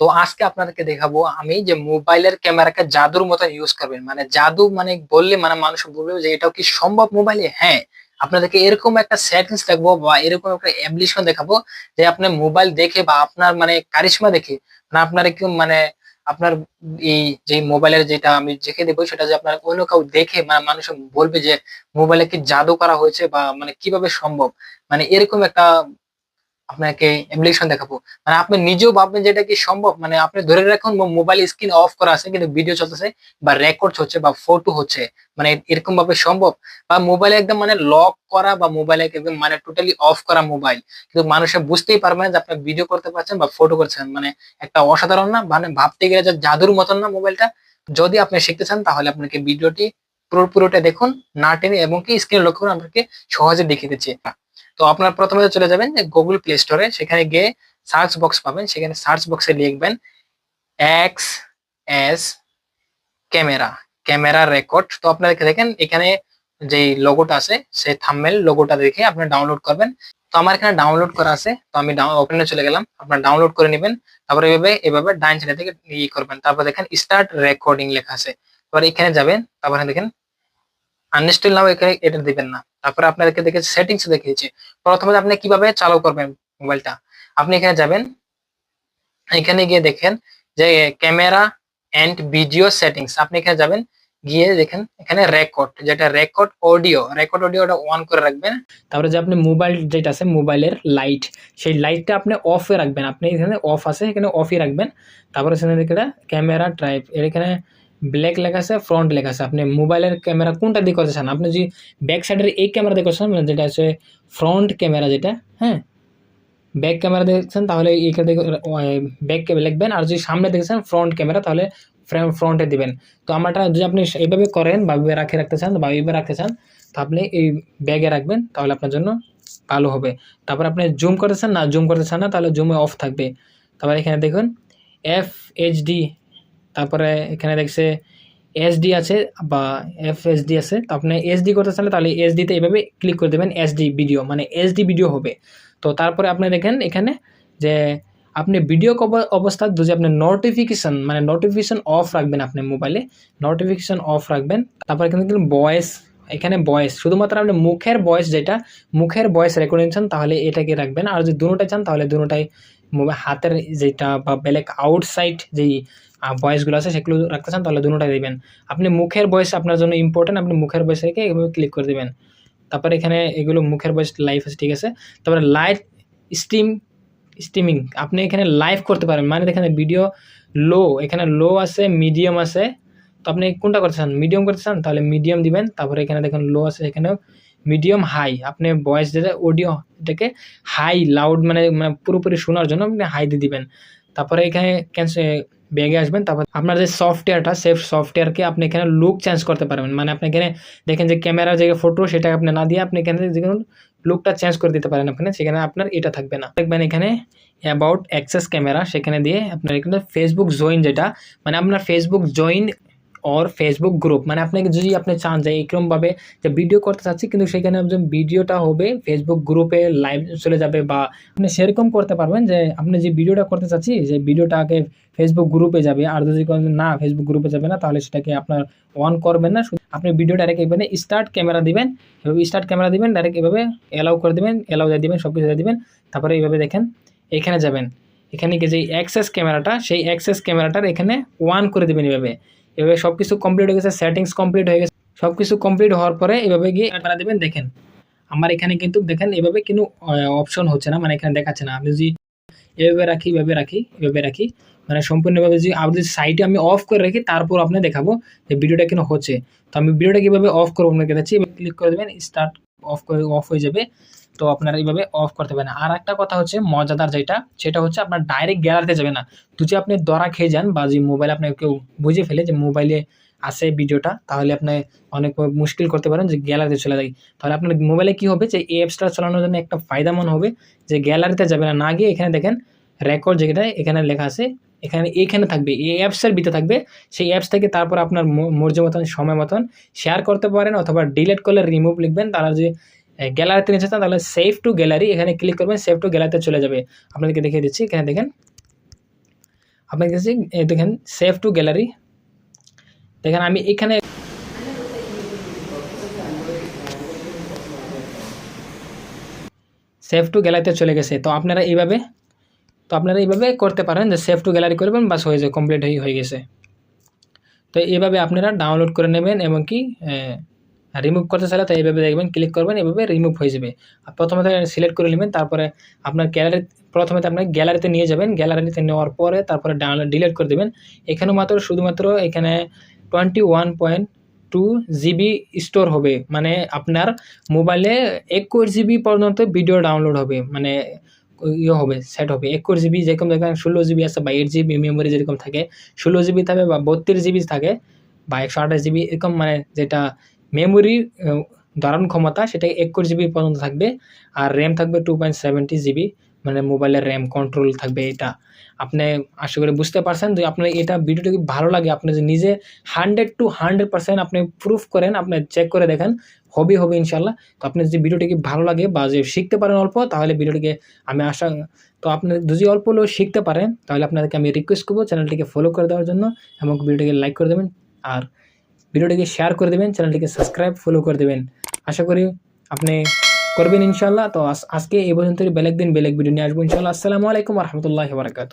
তো আজকে আপনাদেরকে দেখাবো আমি যে মোবাইলের ক্যামেরাকে জাদুর মতো ইউজ করবেন। মানে জাদু মানে বললে মানে মানুষ বলবে যে এটাও কি সম্ভব মোবাইলে? হ্যাঁ আপনাদেরকে এরকম একটা সেটিংস দেখব বা এরকম একটা অ্যাপ্লিকেশন দেখাবো যে আপনার মোবাইল দেখে বা আপনার মানে কারিশমা দেখে মানে আপনার কি মানে আপনার এই যে মোবাইলের যেটা আমি দেখে দেবো সেটা যে আপনার অন্য কেউ দেখে মানে মানুষ বলবে যে মোবাইলে কি জাদু করা হয়েছে বা মানে কীভাবে সম্ভব? মানে এরকম একটা আপনাকে অ্যাপ্লিকেশন দেখাবো। মানে আপনি নিজেও ভাববেন যে এটা কি সম্ভব? মানে আপনি ধরে রাখুন মোবাইল স্ক্রিন অফ করা আছে, কিন্তু ভিডিও চলতেছে বা রেকর্ড হচ্ছে বা ফটো হচ্ছে। মানে এরকম ভাবে সম্ভব? বা মোবাইলে একদম মানে লক করা বা মোবাইলে একদম মানে টোটালি অফ করা মোবাইল কিন্তু মানুষের বুঝতেই পারবে না যে আপনি ভিডিও করতে পারছেন বা ফটো করছেন। মানে একটা অসাধারণ না? মানে ভাবতে গেলে যে জাদুর মতন না মোবাইলটা যদি আপনি শিখতে চান, তাহলে আপনাকে ভিডিওটি পুরো পুরোটা দেখুন, না টেনে, এবং কি স্ক্রিন লক্ষ্য করে আপনাকে সহজে দেখিয়ে দিচ্ছি। তো আপনার প্রথমে চলে যাবেন যে গুগল প্লে স্টোরে সেখানে গিয়ে সার্চ বক্স পাবেন। সেখানে সার্চ বক্সে লিখবেন X S camera camera record তো আপনারা দেখেন, এখানে যে লোগোটা আছে, সেই থাম্বনেল লোগোটা দেখে আপনি ডাউনলোড করবেন। তো আমার এখানে ডাউনলোড করা আছে, তো আমি ওপেনে চলে গেলাম। আপনার ডাউনলোড করে নেবেন। তারপরে এভাবে এভাবে ডাইন সাইড থেকে ই করবেন। তারপর দেখেন স্টার্ট রেকর্ডিং লেখা আছে। এবার এখানে যাবেন। তারপরে দেখেন আনইনস্টল নাও এখানে এটা দিবেন না। তারপরে আপনাদেরকে দেখে সেটিংস দেখিয়েছি। প্রথমে আপনি কীভাবে চালু করবেন মোবাইলটা? আপনি এখানে যাবেন। এখানে গিয়ে দেখেন যে ক্যামেরা এন্ড ভিডিও সেটিংস আপনি এখানে যাবেন, গিয়ে দেখেন এখানে রেকর্ড যেটা রেকর্ড অডিও রেকর্ড অডিওটা অন করে রাখবেন। তারপরে যে আপনি মোবাইল যেটা আছে মোবাইলের লাইট সেই লাইটটা আপনি অফে রাখবেন। আপনি এখানে অফ আছে, এখানে অফই রাখবেন। তারপরে সেখানে ক্যামেরা ড্রাইভ এখানে ব্ল্যাক লেখা আছে ফ্রন্ট লেখা আছে আপনি মোবাইলের ক্যামেরা কোনটা দিয়ে করতে চান? আপনি যদি ব্যাক সাইডের এই ক্যামেরা দিয়ে করছেন মানে যেটা আছে ফ্রন্ট ক্যামেরা যেটা হ্যাঁ? ব্যাক ক্যামেরা দেখছেন, তাহলে এইখানে ব্যাক লিখবেন। আর যদি সামনে দেখছেন ফ্রন্ট ক্যামেরা তাহলে ফ্রেম ফ্রন্টে দিবেন। তো আমারটা যদি আপনি এইভাবে করেন, বা রাখে রাখতে চান, বা এইভাবে রাখতে চান, তো আপনি এই ব্যাগে রাখবেন, তাহলে আপনার জন্য ভালো হবে। তারপর আপনি জুম করতে চান, না জুম করতে চান না, তাহলে জুমে অফ থাকবে। তারপর এখানে দেখুন এফ এইচডি তারপরে এখানে দেখছে এসডি আছে বা এফ এসডি আছে। তো আপনি এসডি করতে চান তাহলে এসডিতে এভাবে ক্লিক করে দেবেন এসডি ভিডিও মানে এসডি ভিডিও হবে। তো তারপরে আপনি দেখেন এখানে যে আপনি ভিডিও অবস্থা যদি আপনি নোটিফিকেশান মানে নোটিফিকেশান অফ রাখবেন আপনি মোবাইলে নোটিফিকেশান অফ রাখবেন। তারপর কিন্তু ভয়েস এখানে ভয়েস শুধুমাত্র আপনি মুখের ভয়েস যেটা, মুখের ভয়েস রেকর্ডিং চান তাহলে এটাকে রাখবেন। আর যদি দুটোটাই চান তাহলে দুটোটাই হাতের যেটা বা বেলেগ আউটসাইড যেই ভয়েসগুলো আছে, সেগুলো রাখতে চান, তাহলে দুটোটাই দেবেন। আপনি মুখের বয়স আপনার জন্য ইম্পর্টেন্ট আপনি মুখের বয়স রেখে এভাবে ক্লিক করে দেবেন। তারপরে এখানে এগুলো মুখের বয়স লাইভ আছে, ঠিক আছে? তারপরে লাইভ স্ট্রিম স্ট্রিমিং আপনি এখানে লাইভ করতে পারেন। মানে এখানে ভিডিও লো এখানে লো আছে মিডিয়াম আছে। তো আপনি কোনটা করতে চান? মিডিয়াম করতে চান, তাহলে মিডিয়াম দিবেন। তারপরে এখানে দেখেন লো আছে, এখানেও মিডিয়াম হাই আপনি ভয়েস যেটা অডিও এটাকে হাই লাউড মানে মানে পুরোপুরি শোনার জন্য আপনি হাই দিয়ে দিবেন। তারপরে এখানে ক্যান্সে ব্যাগে আসবেন, তারপর আপনার যে সফটওয়্যারটা সেফ সফটওয়্যারকে আপনি এখানে লুক চেঞ্জ করতে পারবেন। মানে আপনি এখানে দেখেন যে ক্যামেরার যে ফটো সেটা আপনি না দিয়ে আপনি এখানে যে লুকটা চেঞ্জ করে দিতে পারেন আপনি সেখানে আপনার এটা থাকবে না। দেখবেন এখানে অ্যাবাউট অ্যাক্সেস ক্যামেরা সেখানে দিয়ে আপনার এখানে ফেসবুক জয়েন যেটা মানে আপনার Facebook join or Facebook group মানে আপনাকে যদি আপনি চান যে এইরকমভাবে যে ভিডিও করতে চাচ্ছি, কিন্তু সেখানে ভিডিওটা হবে ফেসবুক গ্রুপে লাইভ চলে যাবে বা আপনি সেরকম করতে পারবেন যে আপনি যে ভিডিওটা করতে চাচ্ছি, যে ভিডিওটা আগে ফেসবুক গ্রুপে যাবে, আর যদি না ফেসবুক গ্রুপে যাবে না, তাহলে সেটাকে আপনার অন করবেন না। আপনি ভিডিও ডাইরেক্ট এভাবে স্টার্ট ক্যামেরা দিবেন, এভাবে স্টার্ট ক্যামেরা দিবেন ডাইরেক্ট এভাবে অ্যালাউ করে দেবেন অ্যালাউ দিয়ে দিবেন সব কিছু দিয়ে দিবেন, তারপরে এইভাবে দেখেন, এখানে যাবেন। এখানে যে অ্যাক্সেস ক্যামেরাটা সেই অ্যাক্সেস ক্যামেরাটার এখানে ওয়ান করে দেবেন এভাবে। এভাবে সব কিছু কমপ্লিট হয়ে গেছে সেটিংস কমপ্লিট হয়ে গেছে সব কিছু কমপ্লিট হওয়ার পরে এভাবে গিয়ে আপনারা দেবেন দেখেন, আমার এখানে কিন্তু দেখেন, এভাবে কিন্তু অপশন হচ্ছে না মানে এখানে দেখাচ্ছে না। আপনি যদি এভাবে রাখি এভাবে রাখি এভাবে রাখি মানে সম্পূর্ণভাবে যদি আপনি সাইটে আমি অফ করে রাখি, তারপর আপনি দেখাবো যে ভিডিওটা কিন্তু হচ্ছে। তো আমি ভিডিওটা কীভাবে অফ করব আপনাকে দেখাচ্ছি ক্লিক করে দেবেন স্টার্ট অফ করে অফ হয়ে যাবে। তো আপনারা এইভাবে অফ করতে পারেন। আর একটা কথা হচ্ছে, মজাদার যেটা, সেটা হচ্ছে আপনার ডাইরেক্ট গ্যালারিতে যাবে না। যদি আপনি দরা খেয়ে যান বা যে মোবাইল আপনার কেউ বুঝে ফেলে যে মোবাইলে আসে ভিডিওটা তাহলে আপনি অনেক মুশকিল করতে পারেন যে গ্যালারিতে চলে যায় তাহলে আপনার মোবাইলে কি হবে যে, এই অ্যাপসটা চালানোর জন্য একটা ফায়দা মনে হবে যে গ্যালারিতে যাবে না। না গিয়ে এখানে দেখেন রেকর্ড যেটা, এখানে লেখা আছে, এখানে, এইখানে থাকবে, এই অ্যাপসের ভিতরে থাকবে। সেই অ্যাপস থেকে তারপর আপনার মর্জি মতন, সময় মতন শেয়ার করতে পারেন অথবা ডিলেট করলে রিমুভ লিখবেন। তারা যে গ্যালারিতে নিয়ে চান তাহলে সেভ টু গ্যালারি এখানে ক্লিক করবেন সেভ টু গ্যালারিতে চলে যাবে। আপনাদেরকে দেখিয়ে দিচ্ছি, এখানে দেখেন। আপনার কাছে দেখেন সেভ টু গ্যালারি দেখেন, আমি এখানে সেভ টু গ্যালারিতে চলে গেছে। তো আপনারা এইভাবে, তো আপনারা এইভাবে করতে পারেন যে সেভ টু গ্যালারি করবেন, বাস হয়ে যায় কমপ্লিট হয়ে হয়ে গেছে। তো এইভাবে আপনারা ডাউনলোড করে নেবেন এবং কি রিমুভ করতে চাইলে তো এইভাবে দেখবেন ক্লিক করবেন এভাবে রিমুভ হয়ে যাবে। আর প্রথমে সিলেক্ট করে নেবেন, তারপরে আপনার গ্যালারি প্রথমে আপনার গ্যালারিতে নিয়ে যাবেন। গ্যালারিতে নেওয়ার পরে তারপরে ডাউনলোড ডিলিট করে দেবেন। এখানে মাত্র শুধুমাত্র এখানে twenty one point two GB store হবে। মানে আপনার মোবাইলে একুশ জিবি পর্যন্ত ভিডিও ডাউনলোড হবে। মানে ইয়ে হবে সেট হবে। একুশ জিবি যেরকম দেখেন, ষোলো জিবি আছে বা এইট জিবি মেমোরি যেরকম থাকে, ষোলো জিবি থাকে বা বত্রিশ জিবি থাকে বা একশো আঠাশ জিবি এরকম মানে যেটা মেমোরি ধারণ ক্ষমতা সেটা একুশ জিবি পর্যন্ত থাকবে আর র্যাম থাকবে টু পয়েন্ট সেভেন্টি জিবি মানে মোবাইলের র্যাম কন্ট্রোল থাকবে এটা। আপনি আশা করি বুঝতে পারছেন যে আপনার এটা ভিডিওটা কি ভালো লাগে। আপনি যে নিজে হান্ড্রেড টু হান্ড্রেড পার্সেন্ট আপনি প্রুফ করেন, আপনি চেক করে দেখেন হবে হবে ইনশাল্লাহ তো আপনি যদি ভিডিওটি কি ভালো লাগে বা যে শিখতে পারেন অল্প, তাহলে ভিডিওটিকে আমি আশা, তো আপনি যদি অল্প হলেও শিখতে পারেন, তাহলে আপনাদেরকে আমি রিকোয়েস্ট করব চ্যানেলটিকে ফলো করে দেওয়ার জন্য এবং ভিডিওটিকে লাইক করে দেবেন। আর ভিডিওটিকে শেয়ার করে দেবেন চ্যানেলটিকে সাবস্ক্রাইব ফলো করে দেবেন। আশা করি আপনি করবেন ইনশাল্লাহ তো আজকে এই পর্যন্ত বেলেক দিন বেলেক ভিডিও নিয়ে আসব ইনশাল্লাহ আসসালামু আলাইকুম রহমতুল্লাহ বারকাত